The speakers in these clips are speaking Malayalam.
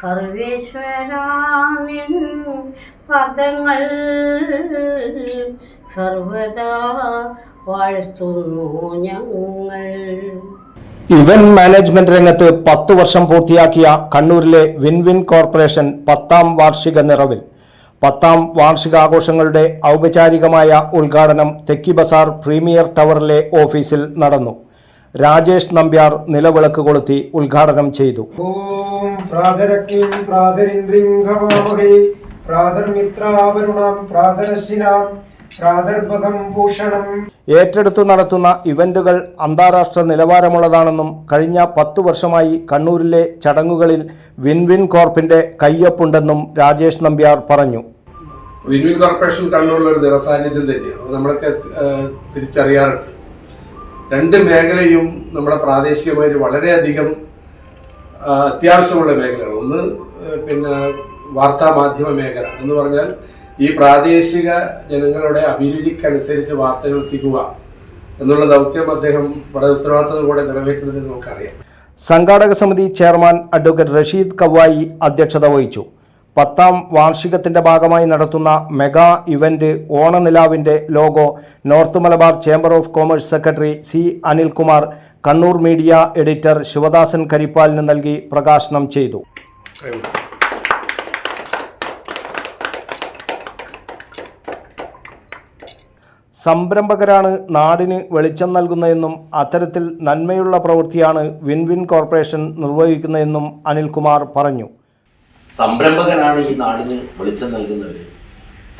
സർവേശ്വരാനിൻ പദങ്ങൾ സർവദാ വാഴ്ത്തുന്നു ഞങ്ങൾ. ഇവന്റ് മാനേജ്മെന്റ് രംഗത്ത് പത്തു വർഷം പൂർത്തിയാക്കിയ കണ്ണൂരിലെ വിൻവിൻ വിൻ കോർപ്പറേഷൻ പത്താം വാർഷിക നിറവിൽ. പത്താം വാർഷികാഘോഷങ്ങളുടെ ഔപചാരികമായ ഉദ്ഘാടനം തെക്കി ബസാർ പ്രീമിയർ ടവറിലെ ഓഫീസിൽ നടന്നു. രാജേഷ് നമ്പ്യാർ നിലവിളക്ക് കൊളുത്തി ഉദ്ഘാടനം ചെയ്തു. ഓം പ്രാതരഗ്നിം പ്രാതരിന്ദ്രിം ഘമാമഹേ പ്രാതർമിത്രാവരുണാം പ്രാതരശിനാം പ്രാതർഭകം ഭൂഷണം. ഏറ്റെടുത്തു നടത്തുന്ന ഇവന്റുകൾ അന്താരാഷ്ട്ര നിലവാരമുള്ളതാണെന്നും കഴിഞ്ഞ പത്തു വർഷമായി കണ്ണൂരിലെ ചടങ്ങുകളിൽ വിൻവിൻ വിൻ കോർപ്പിന്റെ കയ്യൊപ്പുണ്ടെന്നും രാജേഷ് നമ്പ്യാർ പറഞ്ഞു. വിൻവിൻ കോർപ്പറേഷൻ കണ്ണൂരിലെ ഒരു നിറസാന്നിധ്യം തന്നെയാണ് അത് നമ്മളൊക്കെ തിരിച്ചറിയാറുണ്ട്. രണ്ട് മേഖലയും നമ്മുടെ പ്രാദേശികമായിട്ട് വളരെയധികം അത്യാവശ്യമുള്ള മേഖലയാണ് ഒന്ന് പിന്നെ വാർത്താ മാധ്യമ മേഖല എന്ന് പറഞ്ഞാൽ ഈ പ്രാദേശിക ജനങ്ങളുടെ അഭിരുചിക്കനുസരിച്ച് വാർത്തകൾ എത്തിക്കുക എന്നുള്ള ദൗത്യം അദ്ദേഹം വളരെ ഉത്തരവാദിത്തത്തോടെ നിറവേറ്റുന്നതെന്ന് നമുക്കറിയാം. സംഘാടക സമിതി ചെയർമാൻ അഡ്വക്കേറ്റ് റഷീദ് കവായി അധ്യക്ഷത വഹിച്ചു. പത്താം വാർഷികത്തിന്റെ ഭാഗമായി നടത്തുന്ന mega event ഓണനിലാവിന്റെ logo north Malabar chamber of commerce secretary C Anilkumar Kannur media editor Sivadasan കരിപ്പാലിന് നൽകി പ്രകാശനം ചെയ്തു. സംരംഭകരാണ് നാടിന് വെളിച്ചം നൽകുന്നതെന്നും അത്തരത്തിൽ നന്മയുള്ള പ്രവൃത്തിയാണ് വിൻ വിൻ കോർപ്പറേഷൻ നിർവഹിക്കുന്നതെന്നും അനിൽകുമാർ പറഞ്ഞു. സംരംഭകരാണ് ഈ നാടിന് വെളിച്ചം നൽകുന്നവര്.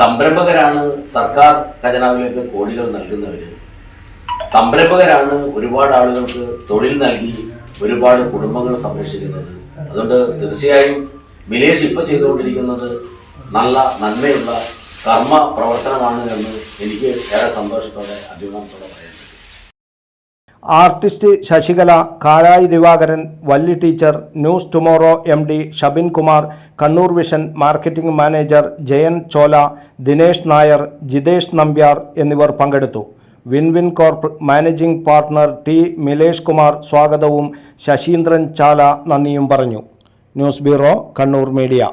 സംരംഭകരാണ് സർക്കാർ ഖജനാവിലേക്ക് കോടികൾ നൽകുന്നവര്. സംരംഭകരാണ് ഒരുപാട് ആളുകൾക്ക് തൊഴിൽ നൽകി ഒരുപാട് കുടുംബങ്ങൾ സംരക്ഷിക്കുന്നത്. അതുകൊണ്ട് തീർച്ചയായും മിലേഷ് ഇപ്പൊ ചെയ്തുകൊണ്ടിരിക്കുന്നത് നല്ല നന്മയുള്ള കർമ്മ പ്രവർത്തനമാണ് എന്ന് എനിക്ക് ഏറെ സന്തോഷത്തോടെ അഭിമാനത്തോടെ പറയാൻ artist Sasikala Karayi Divakaran Valli teacher news tomorrow M D Shabin Kumar Kannur vision marketing manager Jayan Chola Dinesh Nair Jithesh Nambiar എന്നിവർ പങ്കെടുത്തു. Win win corp managing partner T Milesh Kumar സ്വാഗതവും ശശീന്ദ്രൻ ചാല നന്ദിയും പറഞ്ഞു. News bureau Kannur media.